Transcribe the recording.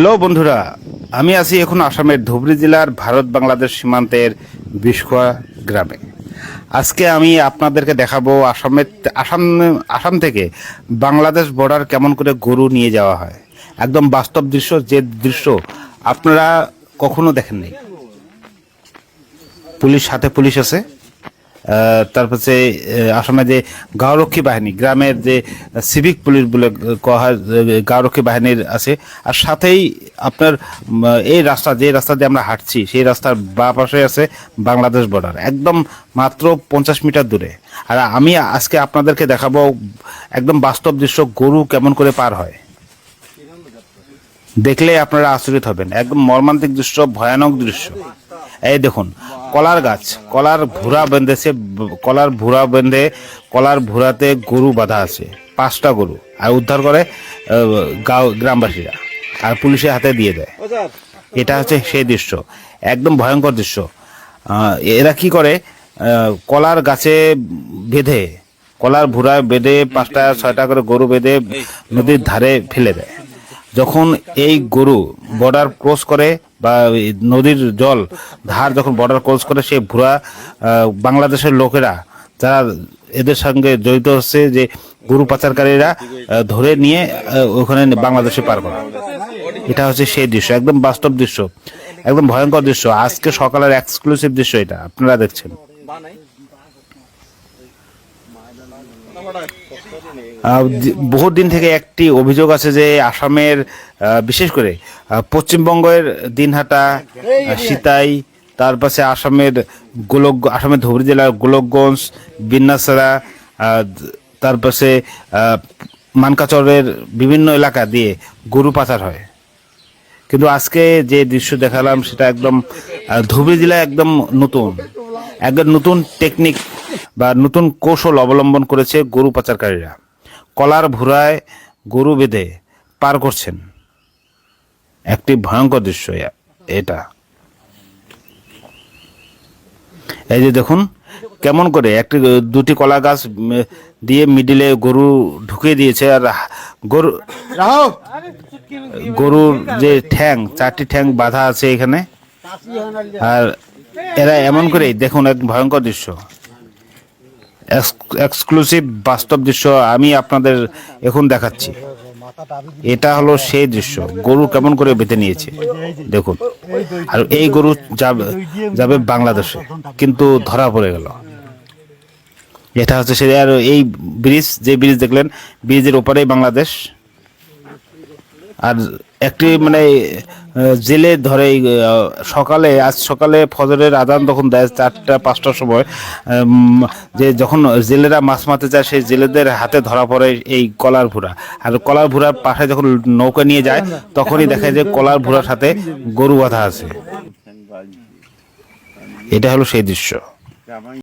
Hello বন্ধুরা, আমি আছি এখন আসামের ধুবড়ী জেলার ভারত বাংলাদেশ সীমান্তের বিশখোয়া গ্রামে। আজকে আমি আপনাদেরকে দেখাবো আসামের, আসাম আসাম থেকে বাংলাদেশ বর্ডার কেমন করে গরু নিয়ে যাওয়া হয়। একদম বাস্তব দৃশ্য, যে দৃশ্য আপনারা কখনো দেখেননি। পুলিশ সাথে পুলিশ আছে। তারপরে আহ, আসামে যে গাঁওরক্ষী বাহিনী গ্রামের যে সিভিক পুলিশ বলে কোয়া হয় যে গাঁওরক্ষী বাহিনীর আছে। আর সাথেই আপনার এই রাস্তা যে রাস্তা দিয়ে আমরা হাঁটছি সেই রাস্তার বা পাশে আছে বাংলাদেশ বর্ডার একদম মাত্র পঞ্চাশ মিটার দূরে। আর আমি আজকে আপনাদেরকে দেখাবো একদম বাস্তব দৃশ্য গরু কেমন করে পার হয়। দেখলে আপনারা আশ্চর্য হবেন। একদম মর্মান্তিক দৃশ্য, ভয়ানক দৃশ্য। এই দেখুন, কলার গাছ, কলার ভুরা বেঁধেছে, কলার ভুরা বেঁধে, কলার ভুরাতে গরু বাঁধা আছে, পাঁচটা গরু। আর উদ্ধার করে গ্রামবাসীরা। আর পুলিশের হাতে দিয়ে দেয়। এটা হচ্ছে সেই দৃশ্য। একদম ভয়ঙ্কর দৃশ্য। এরা কি করে? কলার গাছে বেঁধে, কলার ভুরায় বেঁধে, পাঁচটা, ছয়টা করে গরু বেঁধে নদীর ধারে ফেলে দেয়। যখন এই গরু বর্ডার ক্রস করে বা নদীর জল, ধার যখন বর্ডার ক্রস করে, সেই ভুরা বাংলাদেশের লোকেরা যারা এদের সঙ্গে জড়িত হচ্ছে যে গরু পাচারকারীরা ধরে নিয়ে ওখানে বাংলাদেশে পার করে। এটা হচ্ছে সেই দৃশ্য, একদম বাস্তব দৃশ্য, একদম ভয়ঙ্কর দৃশ্য। আজকে সকালের এক্সক্লুসিভ দৃশ্য এটা, আপনারা দেখছেন। আহ, দি- বহুত দিন থেকে একটি অভিযোগ আছে যে আসামের বিশেষ করে পশ্চিমবঙ্গের দিনহাটা সিতাই তার পাশে আসামের গোলক আসামের ধুবড়ী জেলার গোলকগঞ্জ বিন্যাসারা তার পাশে মানকাচরের বিভিন্ন এলাকা দিয়ে গরু পাচার হয়। কিন্তু আজকে যে দৃশ্য দেখালাম সেটা একদম ধুবড়ী জেলায় একদম নতুন। একদম নতুন টেকনিক বা নতুন কৌশল অবলম্বন করেছে গরু পাচারকারীরা। কলার ভুরায় গরু বেঁধে পার করছেন। একটি ভয়ঙ্কর দৃশ্য এটা। এই যে দেখুন কেমন করে একটি দুটি কলা গাছ দিয়ে মিডিলে গরু ঢুকিয়ে দিয়েছে আর গরু গরুর যে ঠ্যাং চারটি ঠ্যাং বাঁধা আছে এখানে। আর এরা এমন করেই দেখুন এক ভয়ঙ্কর দৃশ্য। এক্সক্লুসিভ বাস্তব দৃশ্য আমি আপনাদের এখন দেখাচ্ছি। এটা হলো সেই দৃশ্য। গরু কেমন করে বেঁধে নিয়েছে, দেখুন। আর এই গরু যাবে যাবে বাংলাদেশে, কিন্তু ধরা পড়ে গেল। এটা হচ্ছে সে আর এই ব্রিজ, যে ব্রিজ দেখলেন, ব্রিজের ওপারেই বাংলাদেশ। আর একটি মানে জেলে ধরে সকালে, আজ সকালে ফজরের আদান তখন দেয় চারটা, পাঁচটার সময়। যে যখন জেলেরা মাছ মারতে যায়, সেই জেলেদের হাতে ধরা পড়ে এই কলার ভুরা আর কলার ভুরার পাশে যখন নৌকা নিয়ে যায়, তখনই দেখা যায় যে কলার ভুরার সাথে গরু বাঁধা আছে। এটা হলো সেই দৃশ্য।